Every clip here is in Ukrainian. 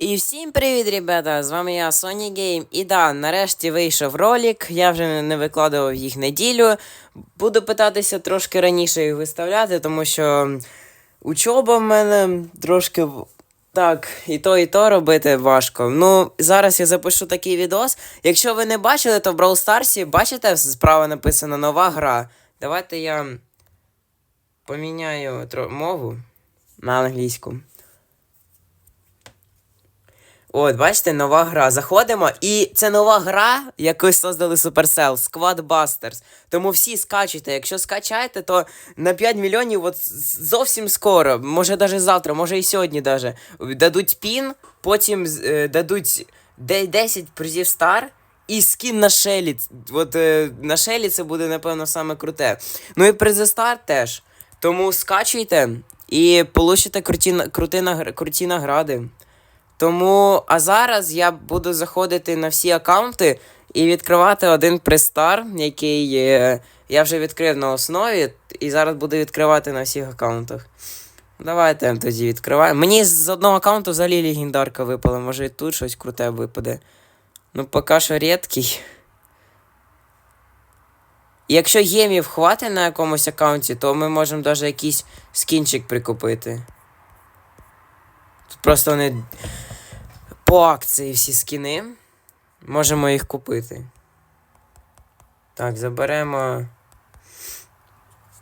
І всім привіт, ребята! З вами я, Sony Game. І да, нарешті вийшов ролик. Я вже не викладував їх неділю. Буду питатися трошки раніше їх виставляти, тому що учоба в мене трошки. Так, і то, і то робити важко. Ну, зараз я запишу такий відос. Якщо ви не бачили, то в Brawl Stars, бачите, справа написано нова гра. Давайте я поміняю мову на англійську. От, бачите, нова гра. Заходимо, і це нова гра, яку создали Supercell, Squad Busters. Тому всі скачуйте. Якщо скачаєте, то на 5 мільйонів от зовсім скоро, може навіть завтра, може і сьогодні даже, дадуть пін, потім е, дадуть 10 призів стар. І скін на Шелі. От е, на Шелі це буде, напевно, саме круте. Ну і призи стар теж. Тому скачуйте і получите круті, крути круті награди. Тому, а зараз я буду заходити на всі аккаунти і відкривати один пристар, який е, я вже відкрив на основі, і зараз буду відкривати на всіх аккаунтах. Давайте тоді відкриваємо. Мені з одного аккаунту взагалі легендарка випала, може і тут щось круте випаде. Ну, поки що рідкий. Якщо гемів хватить на якомусь аккаунті, то ми можемо навіть якийсь скінчик прикупити. Тут просто вони по акції всі скіни. Можемо їх купити. Так, заберемо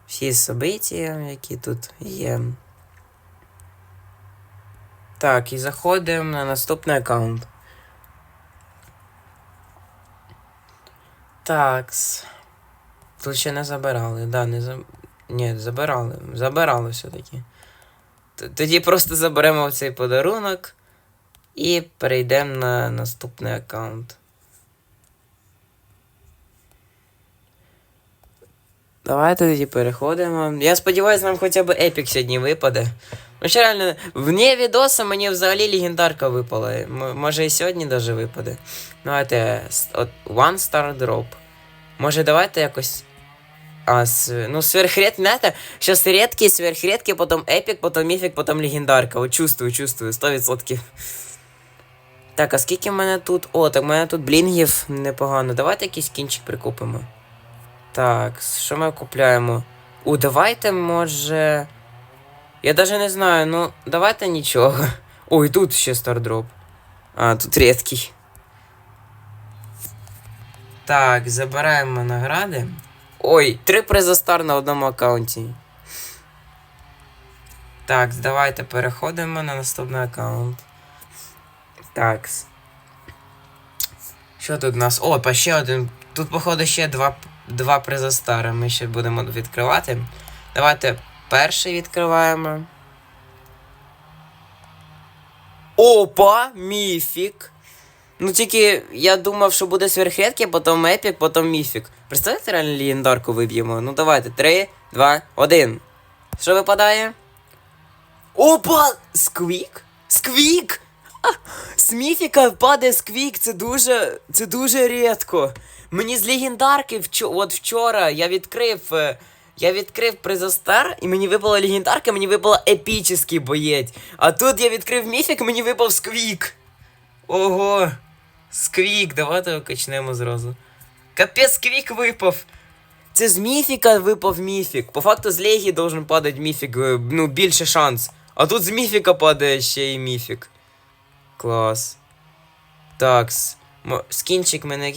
всі собиття, які тут є. Так, і заходимо на наступний аккаунт. Такс. Тут ще не забирали, да, не за... Ні, забирали. Забирали все-таки. Тоді просто заберемо цей подарунок і перейдемо на наступний аккаунт. Давайте тоді переходимо. Я сподіваюся, нам хоча б епік сьогодні випаде. Ну, ще реально, вне відоса мені взагалі легендарка випала. М- може і сьогодні даже випаде. Давайте. От, one star drop. Може, давайте якось. А, с, ну, сверхред, знаєте, сейчас редкий, сверхредкий, потом епік, потом міфік, потом легендарка. От чувствую, чувствую, 100%. Так, а скільки в мене тут? О, так в мене тут блінгів непогано. Давайте якийсь кінчик прикупимо. Так, що ми купляємо? У, давайте, може. Я даже не знаю, ну, давайте нічого. Ой, тут ще стардроп. А, тут рідкий. Так, забираємо награди. Ой, три приза стар на одному аккаунті. Так, давайте переходимо на наступний аккаунт. Так. Що тут у нас? О, па ще один. Тут, походу, ще два, два приза стара. Ми ще будемо відкривати. Давайте перший відкриваємо. Опа! Міфік. Ну тільки я думав, що буде сверхредкий, потім епік, потім міфік. Представляєте, реально легендарку виб'ємо? Ну давайте. Три, два, один. Що випадає? Опа! Сквік? Сквік! А, з міфіка падає сквік, це дуже. Це дуже рідко. Мені з легендарки вчо, от вчора я відкрив. е, Я відкрив призостар, і мені випала легендарка, мені випала епічний боєць. А тут я відкрив міфік, мені випав сквік. Ого. Сквік, давайте його качнемо зразу. Капець, сквік випав. Це з міфіка випав міфік. По факту з Легі должен падати міфік, е, ну, більше шанс. А тут з міфіка падає ще й міфік. Клас. Такс. скінчик мене.